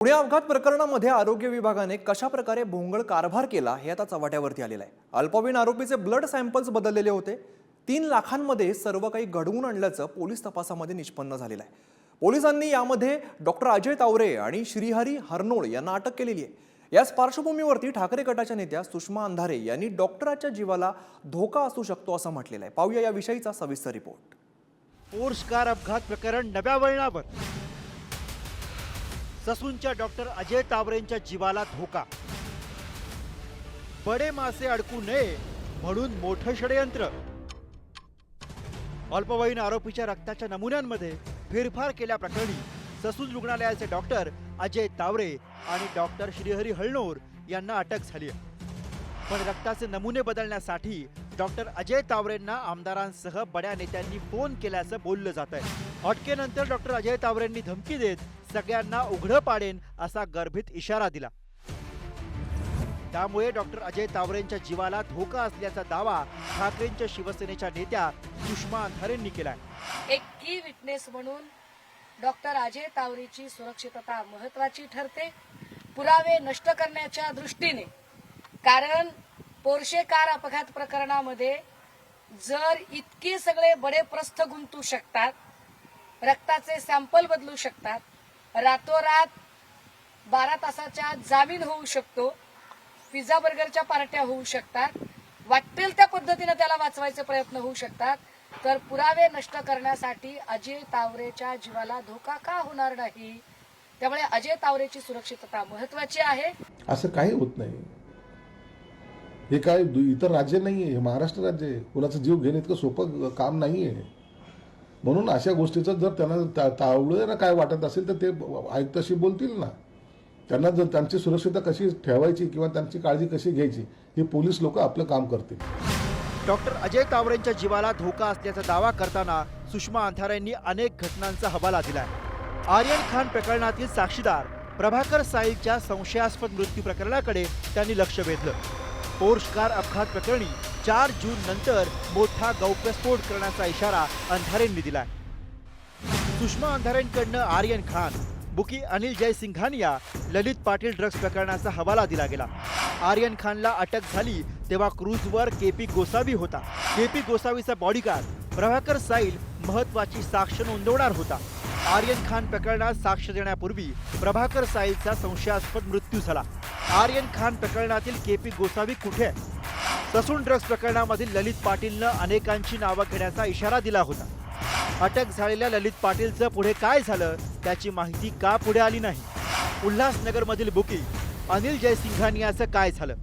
पुणे अपघात प्रकरणामध्ये आरोग्य विभागाने कशा प्रकारे भोंगळ कारभार केला हे आता चव्हाट्यावरती आलेलं आहे. अल्पवयीन आरोपीचे ब्लड सॅम्पल्स बदललेले होते. तीन लाखांमध्ये सर्व काही घडवून आणल्याचं पोलीस तपासामध्ये निष्पन्न झालेलं आहे. पोलिसांनी यामध्ये डॉक्टर अजय तावरे आणि श्रीहरी हरनोळ यांना अटक केलेली आहे. याच पार्श्वभूमीवरती ठाकरे गटाच्या नेत्या सुषमा अंधारे यांनी डॉक्टराच्या जीवाला धोका असू शकतो असं म्हटलेलं आहे. पाहूया याविषयीचा सविस्तर रिपोर्ट पोर्स कार अपघात प्रकरण नव्या वळणावर. ससूनच्या डॉक्टर अजय तावरेंच्या जीवाला धोका. बडे मासे अडकू नये म्हणून मोठं षडयंत्र. अल्पवयीन आरोपीच्या रक्ताच्या नमुन्यांमध्ये फेरफार केल्याप्रकरणी ससून रुग्णालयाचे डॉक्टर अजय तावरे आणि डॉक्टर श्रीहरी हळणोर यांना अटक झाली आहे पण रक्ताचे नमुने बदलण्यासाठी डॉक्टर अजय तावरेंना आमदारांसह बड्या नेत्यांनी फोन केल्याचं बोललं जात आहे अटकेनंतर डॉक्टर अजय तावरेंनी धमकी देत सगळ्यांना उघडं पाडेन असा गर्भित इशारा दिला. त्यामुळे डॉक्टर अजय तावरेंच्या जीवाला धोका असल्याचा दावा ठाकरेंच्या शिवसेनेच्या नेत्या सुषमा अंधारेंनी केलाय. एक की विटनेस म्हणून डॉक्टर अजय तावरेची सुरक्षितता महत्वाची ठरते. पुरावे नष्ट करण्याच्या दृष्टीने. कारण पोर्शे कार अपघात प्रकरणामध्ये जर इतके सगळे बडे प्रस्थ गुंतू शकतात रक्ताचे सॅम्पल बदलू शकतात रातोरात बारा तासाच्या जामीन होऊ शकतो पिझ्झा बर्गरच्या पार्ट्या होऊ शकतात वाटेल त्या पद्धतीने त्याला वाचवायचे प्रयत्न होऊ शकतात तर पुरावे नष्ट करण्यासाठी अजय तावरेच्या जीवाला धोका का होणार नाही? त्यामुळे अजय तावरेची सुरक्षितता महत्वाची आहे. असं काही होत नाही. हे काय दु- इतर राज्य नाही आहे हे महाराष्ट्र राज्य आहे. कुणाचं जीव घेणं इतकं सोपं काम नाही आहे म्हणून अशा गोष्टीचं जर त्यांना ता- काय वाटत असेल तर ते आयुक्ताशी बोलतील ना. त्यांना जर त्यांची सुरक्षितता कशी ठेवायची किंवा त्यांची काळजी कशी घ्यायची हे पोलीस लोक आपलं काम करतील. डॉक्टर अजय तावरेंच्या जीवाला धोका असल्याचा दावा करताना सुषमा अंधारेंनी अनेक घटनांचा हवाला दिलाय. आर्यन खान प्रकरणातील साक्षीदार प्रभाकर साईच्या संशयास्पद मृत्यू प्रकरणाकडे त्यांनी लक्ष वेधलं. पोर्श कार अपघात प्रकरणी चार जून नंतर मोठा गौप्यस्फोट करण्याचा इशारा अंधारेंनी दिलाय. सुषमा अंधारेंकडनं आर्यन खान बुकी अनिल जयसिंघानिया ललित पाटील ड्रग्ज प्रकरणाचा हवाला दिला गेला. आर्यन खानला अटक झाली तेव्हा क्रूजवर के पी गोसावी होता. के पी गोसावीचा बॉडीगार्ड प्रभाकर साईल महत्वाची साक्ष नोंदवणार होता. आर्यन खान प्रकरणात साक्ष देण्यापूर्वी प्रभाकर साईलचा संशयास्पद मृत्यू झाला. आर्यन खान प्रकरणातील के पी गोसावी कुठे? आहे ससून ड्रग्ज प्रकरणामधील ललित पाटीलनं अनेकांची नावं घेण्याचा इशारा दिला होता. अटक झालेल्या ललित पाटीलचं पुढे काय झालं त्याची माहिती का पुढे आली नाही? उल्हासनगरमधील बुकी अनिल जयसिंघानियाचं काय झालं?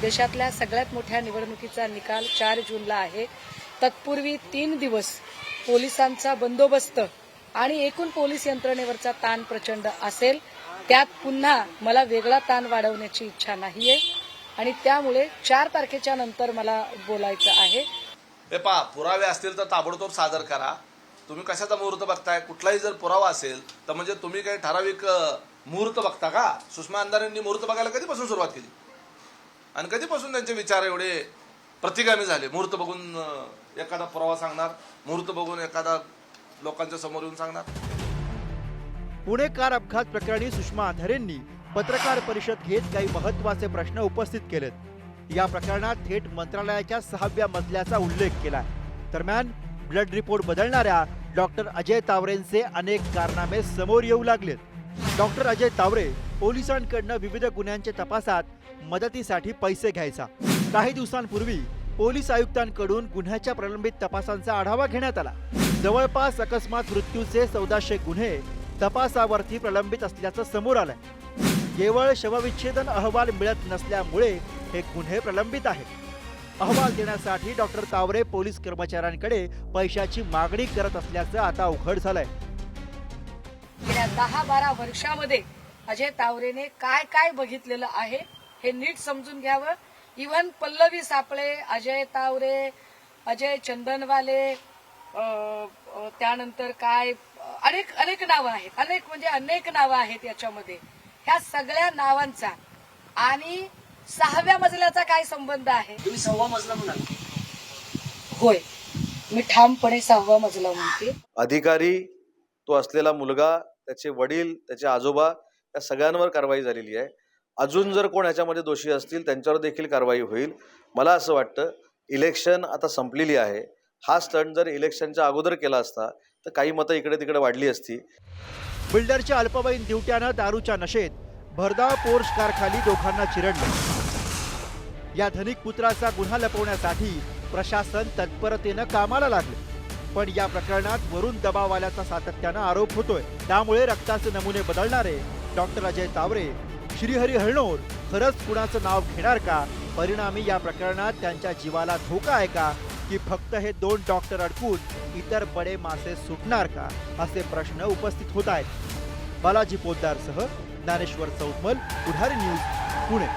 देशातल्या सगळ्यात मोठ्या निवडणुकीचा निकाल चार जूनला आहे. तत्पूर्वी तीन दिवस पोलिसांचा बंदोबस्त आणि एकूण पोलीस यंत्रणेवरचा ताण प्रचंड असेल त्यात पुन्हा मला वेगळा ताण वाढवण्याची इच्छा नाहीये. आणि त्यामुळे चार तारखेच्या नंतर मला बोलायचं आहे. हे पहा पुरावे असतील तर ताबडतोब सादर करा. तुम्ही कशाचा मुहूर्त बघताय? कुठलाही जर पुरावा असेल तर म्हणजे तुम्ही काही ठराविक मुहूर्त बघता का? सुषमा अंधारेंनी मुहूर्त बघायला कधीपासून सुरुवात केली? आणि कधीपासून त्यांचे विचार एवढे प्रतिगामी झाले? मुहूर्त बघून एखादा पुरावा सांगणार मुहूर्त बघून एखादा लोकांच्या समोर येऊन सांगणार. पुणे कार अपघात प्रकरणी सुषमा आधारेंनी पत्रकार परिषद घेत काही महत्त्वाचे प्रश्न उपस्थित केलेत. या प्रकरणात थेट मंत्रालयाच्या सहाव्या मजल्याचा उल्लेख केला दरम्यान ब्लड रिपोर्ट बदलणाऱ्या डॉक्टर अजय तावरेंचे अनेक कारनामे समोर येऊ लागलेत. डॉक्टर अजय तावरे पोलिसांकडनं विविध गुन्ह्यांच्या तपासात मदतीसाठी पैसे घ्यायचा. काही दिवसांपूर्वी पोलीस आयुक्तांकडून गुन्ह्याच्या प्रलंबित तपासांचा आढावा घेण्यात आला. जवळपास अकस्मात मृत्यूचे चौदाशे गुन्हे तपासावरती प्रलंबित असल्याचं समोर आलंय. केवळ शवविच्छेदन अहवाल मिळत नसल्यामुळे हे गुन्हे प्रलंबित आहेत. अहवाल देण्यासाठी डॉक्टर तावरे पोलीस कर्मचाऱ्यांकडे पैशाची मागणी करत असल्याचं आता उघड झालंय. गेल्या दहा बारा वर्षामध्ये अजय तावरेने काय काय बघितलेलं आहे हे नीट समजून घ्यावं. इव्हन पल्लवी सापळे अजय तावरे अजय चंदनवाले त्यानंतर काय अनेक अनेक नावं आहेत. अनेक म्हणजे अनेक नावं आहेत याच्यामध्ये. ह्या सगळ्या नावांचा आणि सहाव्या मजल्याचा काय संबंध आहे? तुम्ही सव्वा मजला म्हणाल. होय. मी ठामपणे सहावा मजला म्हणते. अधिकारी तो असलेला मुलगा त्याचे वडील त्याचे आजोबा या सगळ्यांवर कारवाई झालेली आहे. अजून जर कोण ह्याच्यामध्ये दोषी असतील त्यांच्यावर देखील कारवाई होईल. मला असं वाटतं इलेक्शन आता संपलेली आहे. हा स्टंट जर इलेक्शनच्या अगोदर केला असता तर काही मतं इकडे तिकडे वाढली असती. बिल्डरच्या अल्पवयीन दिवट्यानं दारूच्या नशेत भरधाव पोर्स कारखाली दोघांना चिरडलं. या धनिक पुत्राचा गुन्हा लपवण्यासाठी प्रशासन तत्परतेनं कामाला लागले. पण या प्रकरणात वरून दबाव आल्याचा सातत्यानं आरोप होतोय. त्यामुळे रक्ताचे नमुने बदलणारे डॉक्टर अजय तावरे श्रीहरी हळणोर खरंच कुणाचं नाव घेणार का? परिणामी या प्रकरणात त्यांच्या जीवाला धोका आहे का? की फक्त हे दोन डॉक्टर अडकून इतर बडे मासे सुटणार का असे प्रश्न उपस्थित होत आहेत. बालाजी पोद्दारसह ज्ञानेश्वर चौतमल पुढारी न्यूज पुणे.